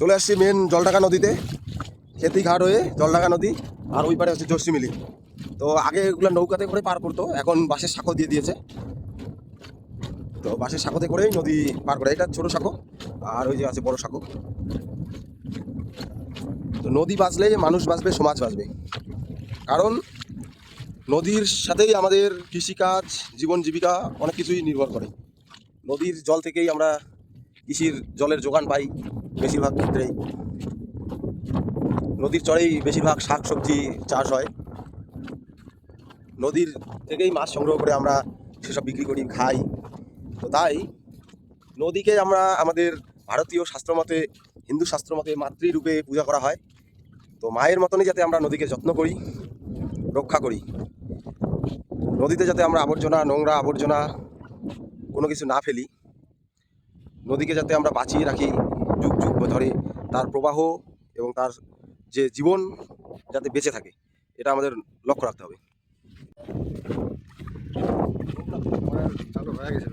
চলে আসছি মেন জলঢাকা নদীতে খেতি ঘাট হয়ে জলঢাকা নদী আর ওই পারে হচ্ছে জসিমিলি তো আগে এগুলো নৌকাতে করে পার করতো, এখন বাসের সাঁকো দিয়ে দিয়েছে। তো বাসের সাঁকোতে করেই নদী পার করে, এটা ছোটো সাঁকো আর ওই যে আছে বড় সাঁকো। তো নদী বাঁচলে মানুষ বাঁচবে, সমাজ বাঁচবে। কারণ নদীর সাথেই আমাদের কৃষিকাজ, জীবন জীবিকা অনেক কিছুই নির্ভর করে। নদীর জল থেকেই আমরা কৃষির জলের যোগান পাই বেশিরভাগ ক্ষেত্রেই। নদীর চরেই বেশিরভাগ শাক সবজি চাষ হয়। নদীর থেকেই মাছ সংগ্রহ করে আমরা সেসব বিক্রি করি, খাই। তো তাই নদীকে আমরা আমাদের ভারতীয় শাস্ত্রমতে, হিন্দু শাস্ত্রমতে মাতৃরূপে পূজা করা হয়। তো মায়ের মতনই যাতে আমরা নদীকে যত্ন করি, রক্ষা করি। নদীতে যাতে আমরা আবর্জনা, নোংরা আবর্জনা কোনো কিছু না ফেলি। নদীকে যাতে আমরা বাঁচিয়ে রাখি যুগ যুগ ধরে তার প্রবাহ এবং তার যে জীবন যাতে বেঁচে থাকে এটা আমাদের লক্ষ্য রাখতে হবে। চালু হয়ে গেছে।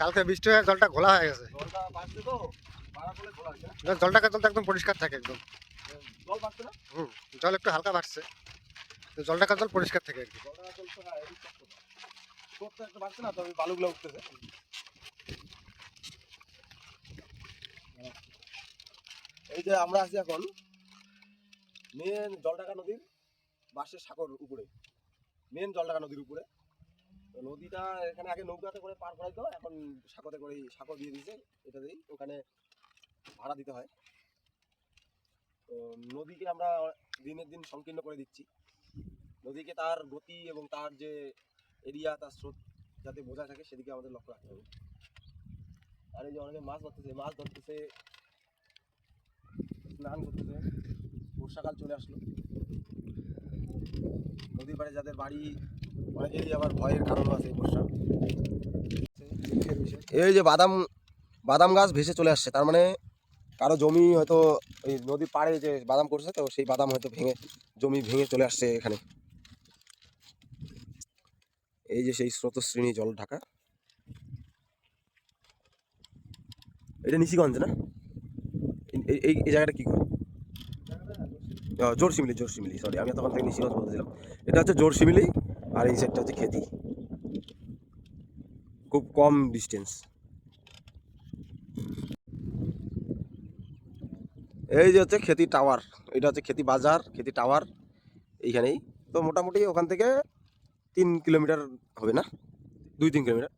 কালকে বৃষ্টি হয়ে জলটা ঘোলা হয়ে গেছে জলটাকে জলটা একদম পরিষ্কার থাকে একদম। হুম জল একটু হালকা বাড়ছে। তো জলটাকে জল পরিষ্কার থাকে আর কি। বালুগুলো উঠতেছে। এই যে আমরা আছি এখন মেন জলঢাকা নদীর বাঁশের সাগর উপরে। মেন জলঢাকা নদীর উপরে। তো নদীটা এখানে আগে নৌকাতে করে পার করাইতো এখন সাঁকোতে করে সাঁকো দিয়ে দিয়েছে এটা দিয়েই ওখানে ভাড়া দিতে হয়। তো নদীকে আমরা দিনের দিন সংকীর্ণ করে দিচ্ছি। নদীকে তার গতি এবং তার যে এরিয়া, তার স্রোত যাতে বোঝা থাকে, সেদিকে আমাদের লক্ষ্য রাখতে হবে। আর এই যে অনেকে মাছ ধরতেছে মাছ ধরতেছে, স্নান করতেছে, বর্ষাকাল চলে আসলো। নদীর পাড়ে যাদের বাড়ি, অনেকেরই আবার ভয়ের কারণ আছে বর্ষা। এই যে বাদাম বাদাম গাছ ভেসে চলে আসছে, তার মানে কারও জমি হয়তো ওই নদীর পাড়ে যে বাদাম করছে তো সেই বাদাম হয়তো ভেঙে, জমি ভেঙে চলে আসছে এখানে। এই যে সেই স্রোতশ্রেণী জল ঢাকা। এটা নিশিগঞ্জ না? এই- এই জায়গাটা কি করে? জোরসিমিলি জোরসিমিলি সরি আমি তখন থেকে নিশিগঞ্জ বলতেছিলাম। এটা হচ্ছে জোরসিমিলি আর এই সাইডটা হচ্ছে খেতি। খুব কম ডিস্টেন্স এই যে হচ্ছে খেতি টাওয়ার, এটা হচ্ছে খেতি বাজার, খেতি টাওয়ার এইখানেই। তো মোটামুটি ওখান থেকে তিন কিলোমিটার হবে না? দুই, তিন কিলোমিটার।